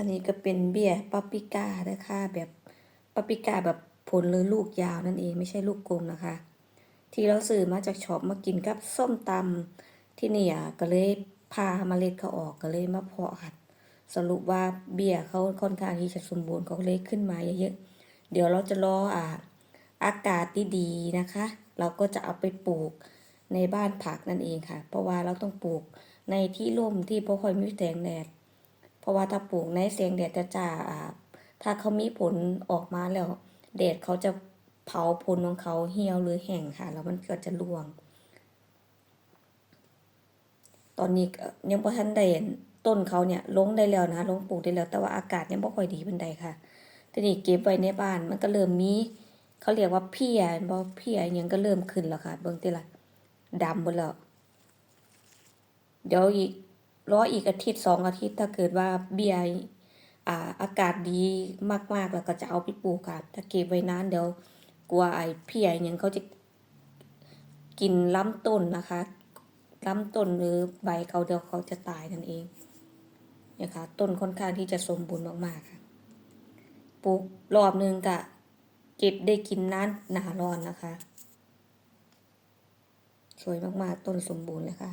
อันนี้ก็เป็นเบี้ยปาปิก้านะคะแบบปาปิก้าแบบผลหรือลูกยาวนั่นเองไม่ใช่ลูกกลมนะคะ ที่เราซื้อมาจากช็อปมากินกับส้มตำที่นี่อะก็เลยพาเมล็ดเขาออกก็เลยมาเพาะค่ะสรุปว่าเบี้ยเขาค่อนข้างที่จะสมบูรณ์เขาเลยขึ้นมาเยอะๆเดี๋ยวเราจะรออ่าอากาศดีๆนะคะ เราก็จะเอาไปปลูกในบ้านผักนั่นเองค่ะ เพราะว่าเราต้องปลูกในที่ร่มที่บ่ค่อยมีแสงแดด เพราะว่าถ้าปลูกในแสงแดดจ้าๆอ่าถ้าเขามีผลออกมาแล้วแดดเขาจะเผาผลของเขาเหี่ยวหรือแห้งค่ะแล้วมันก็จะร่วง ตอนนี้ยังบ่ทันได้เห็นต้นเขาเนี่ยลงได้แล้วนะลงปลูกได้แล้ว แต่ว่าอากาศยังบ่ค่อยดีปานใดค่ะทีนี้เก็บไว้ในบ้านมันก็เริ่มมีเขาเรียกว่าเพียบ่เพียยังก็เริ่มขึ้นแล้วค่ะ เบิ่งติล่ะดำหมดแล้วเดี๋ยวอีก รออีกอาทิตย์สองอาทิตย์ ถ้าเกิดว่าเบียอ่าอากาศดีมากๆ แล้วก็จะเอาไปปลูกค่ะถ้าเก็บไว้นานเดี๋ยวกลัวไอ้เพียอิหยังเขาจะกินล้ำต้นนะคะล้ำต้นหรือใบเขาเดี๋ยวเขาจะตายนั่นเองนี่ยค่ะต้นค่อนข้างที่จะสมบูรณ์มากๆค่ะปลูกรอบนึงกะเก็บได้กินน้ำหนาร้อนนะคะ สวยมากๆ ต้นสมบูรณ์เลยค่ะ